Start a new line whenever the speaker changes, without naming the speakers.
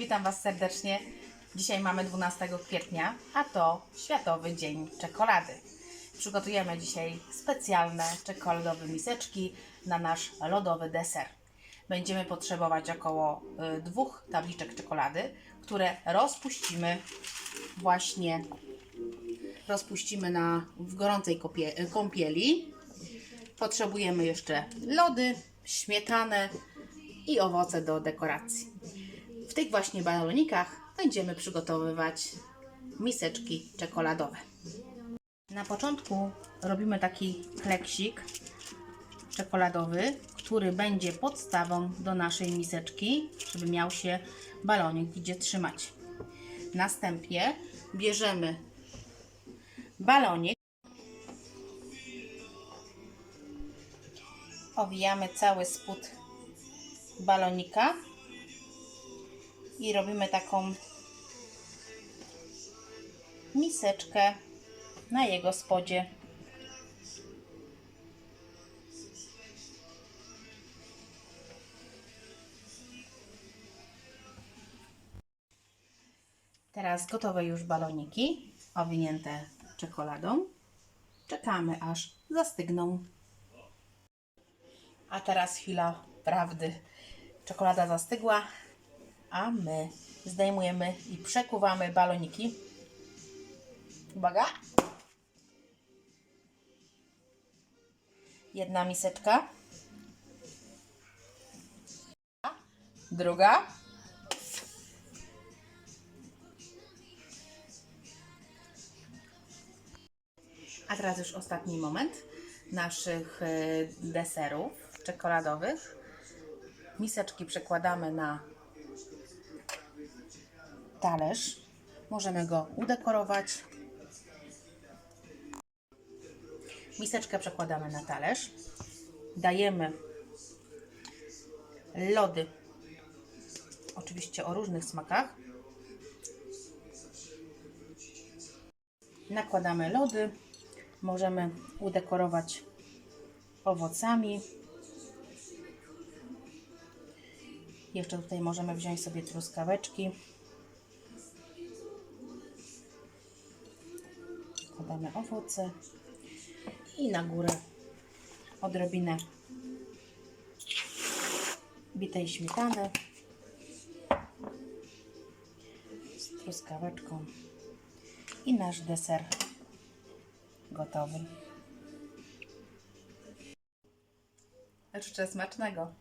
Witam Was serdecznie. Dzisiaj mamy 12 kwietnia, a to Światowy Dzień Czekolady. Przygotujemy dzisiaj specjalne czekoladowe miseczki na nasz lodowy deser. Będziemy potrzebować około y, dwóch tabliczek czekolady, które rozpuścimy właśnie rozpuścimy na, w gorącej kopie, kąpieli. Potrzebujemy jeszcze lody, śmietanę i owoce do dekoracji. W tych właśnie balonikach będziemy przygotowywać miseczki czekoladowe. Na początku robimy taki kleksik czekoladowy, który będzie podstawą do naszej miseczki, żeby miał się balonik gdzie trzymać. Następnie bierzemy balonik, owijamy cały spód balonika i robimy taką miseczkę na jego spodzie. Teraz gotowe już baloniki, owinięte czekoladą. Czekamy aż zastygną. A teraz chwila prawdy. Czekolada zastygła, a my zdejmujemy i przekuwamy baloniki. Uwaga! Jedna miseczka. Druga. A teraz już ostatni moment naszych e, deserów czekoladowych. Miseczki przekładamy na talerz. Możemy go udekorować. Miseczkę przekładamy na talerz. Dajemy lody, oczywiście o różnych smakach. Nakładamy lody. Możemy udekorować owocami. Jeszcze tutaj możemy wziąć sobie truskaweczki. Składamy owoce i na górę odrobinę bitej śmietany z truskaweczką i nasz deser gotowy. Życzę smacznego.